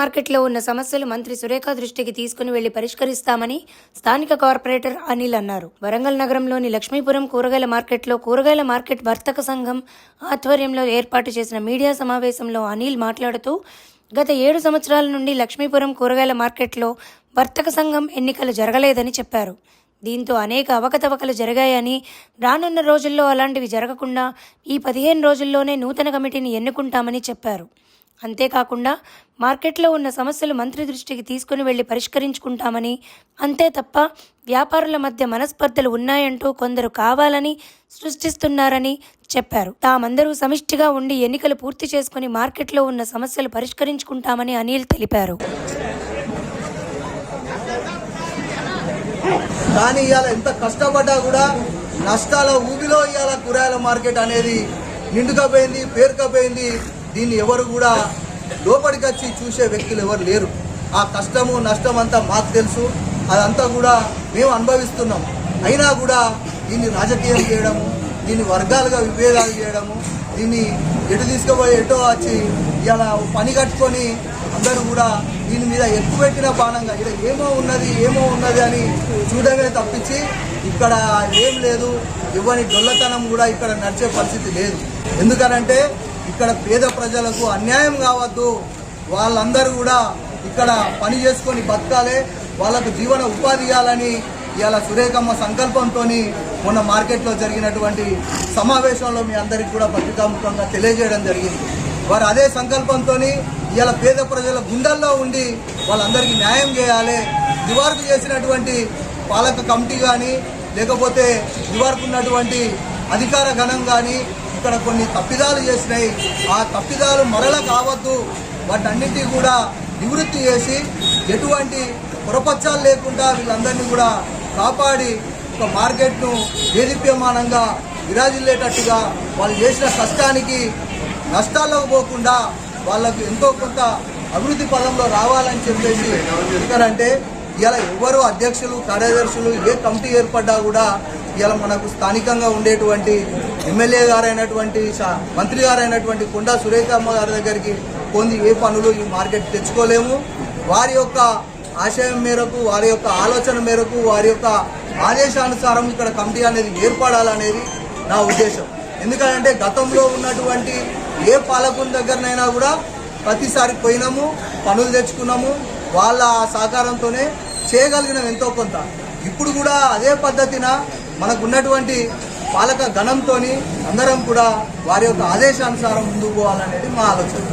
మార్కెట్లో ఉన్న సమస్యలు మంత్రి సురేఖ దృష్టికి తీసుకుని వెళ్ళి పరిష్కరిస్తామని స్థానిక కార్పొరేటర్ అనిల్ అన్నారు. వరంగల్ నగరంలోని లక్ష్మీపురం కూరగాయల మార్కెట్లో కూరగాయల మార్కెట్ వర్తక సంఘం ఆధ్వర్యంలో ఏర్పాటు చేసిన మీడియా సమావేశంలో అనిల్ మాట్లాడుతూ గత ఏడు సంవత్సరాల నుండి లక్ష్మీపురం కూరగాయల మార్కెట్లో వర్తక సంఘం ఎన్నికలు జరగలేదని చెప్పారు. దీంతో అనేక అవకతవకలు జరిగాయని రానున్న రోజుల్లో అలాంటివి జరగకుండా ఈ పదిహేను రోజుల్లోనే నూతన కమిటీని ఎన్నుకుంటామని చెప్పారు. అంతేకాకుండా మార్కెట్లో ఉన్న సమస్యలు మంత్రి దృష్టికి తీసుకుని వెళ్ళి పరిష్కరించుకుంటామని అంతే తప్ప వ్యాపారుల మధ్య మనస్పర్ధలు ఉన్నాయంటూ కొందరు కావాలని సృష్టిస్తున్నారని చెప్పారు. తామందరూ సమిష్టిగా ఉండి ఎన్నికలు పూర్తి చేసుకుని మార్కెట్లో ఉన్న సమస్యలు పరిష్కరించుకుంటామని అనిల్ తెలిపారు. కానీ ఇవాళ ఎంత కష్టపడ్డా కూడా నష్టాల ఊబిలో ఇవాళ కూరగాయల మార్కెట్ అనేది నిండుకపోయింది పేరుకపోయింది. దీన్ని ఎవరు కూడా లోపలికి వచ్చి చూసే వ్యక్తులు ఎవరు లేరు. ఆ కష్టము నష్టం అంతా మాకు తెలుసు. అదంతా కూడా మేము అనుభవిస్తున్నాం. అయినా కూడా దీన్ని రాజకీయం చేయడము దీన్ని వర్గాలుగా విభేదాలు చేయడము దీన్ని ఎటు తీసుకుపోయి ఎటో వచ్చి ఇలా పని కట్టుకొని అందరూ కూడా దీని మీద ఎక్కువ పెట్టిన బాణంగా ఇక్కడ ఏమో ఉన్నది ఏమో ఉన్నది అని చూడమే తప్పించి ఇక్కడ ఏం లేదు. ఇవ్వని డొల్లతనం కూడా ఇక్కడ నడిచే పరిస్థితి లేదు. ఎందుకనంటే ఇక్కడ పేద ప్రజలకు అన్యాయం కావద్దు. వాళ్ళందరూ కూడా ఇక్కడ పని చేసుకొని బతకాలి. వాళ్ళకు జీవన ఉపాధి ఇవ్వాలని ఇవాళ సురేఖమ్మ సంకల్పంతో మొన్న మార్కెట్లో జరిగినటువంటి సమావేశంలో మీ అందరికీ కూడా పత్రికాముఖంగా తెలియజేయడం జరిగింది. వారు అదే సంకల్పంతో ఇవాళ పేద ప్రజల గుండెల్లో ఉండి వాళ్ళందరికీ న్యాయం చేయాలి. దివార్కు చేసినటువంటి పాలక కమిటీ కానీ లేకపోతే దివార్కు ఉన్నటువంటి అధికార గణం కానీ ఇక్కడ కొన్ని తప్పిదాలు చేసినాయి. ఆ తప్పిదాలు మరల కావద్దు. వాటన్నింటినీ కూడా నివృత్తి చేసి ఎటువంటి పొరపచ్చాలు లేకుండా వీళ్ళందరినీ కూడా కాపాడి ఒక మార్కెట్ను ఏదిప్యమానంగా విరాజిల్లేటట్టుగా వాళ్ళు చేసిన కష్టానికి నష్టాల్లోకి పోకుండా వాళ్ళకు ఎంతో కొంత అభివృద్ధి పదంలో రావాలని చెప్పేసి ఎందుకంటే ఇలా ఎవరు అధ్యక్షులు కార్యదర్శులు ఏ కమిటీ ఏర్పడ్డా కూడా ఇలా మనకు స్థానికంగా ఉండేటువంటి ఎమ్మెల్యే గారైనటువంటి మంత్రి గారైనటువంటి కొండా సురేఖమ్మ గారి దగ్గరికి పొంది ఏ పనులు ఈ మార్కెట్ తెచ్చుకోలేము. వారి యొక్క ఆశయం మేరకు వారి యొక్క ఆలోచన మేరకు వారి యొక్క ఆదేశానుసారం ఇక్కడ కమిటీ అనేది ఏర్పడాలనేది నా ఉద్దేశం. ఎందుకంటే గతంలో ఉన్నటువంటి ఏ పాలకుల దగ్గరనైనా కూడా ప్రతిసారి పోయినాము పనులు తెచ్చుకున్నాము వాళ్ళ సహకారంతోనే చేయగలిగినాం ఎంతో కొంత. ఇప్పుడు కూడా అదే పద్ధతిన మనకున్నటువంటి పాలక గణంతో అందరం కూడా వారి యొక్క ఆదేశానుసారం ముందుకు పోవాలనేది మా ఆలోచన.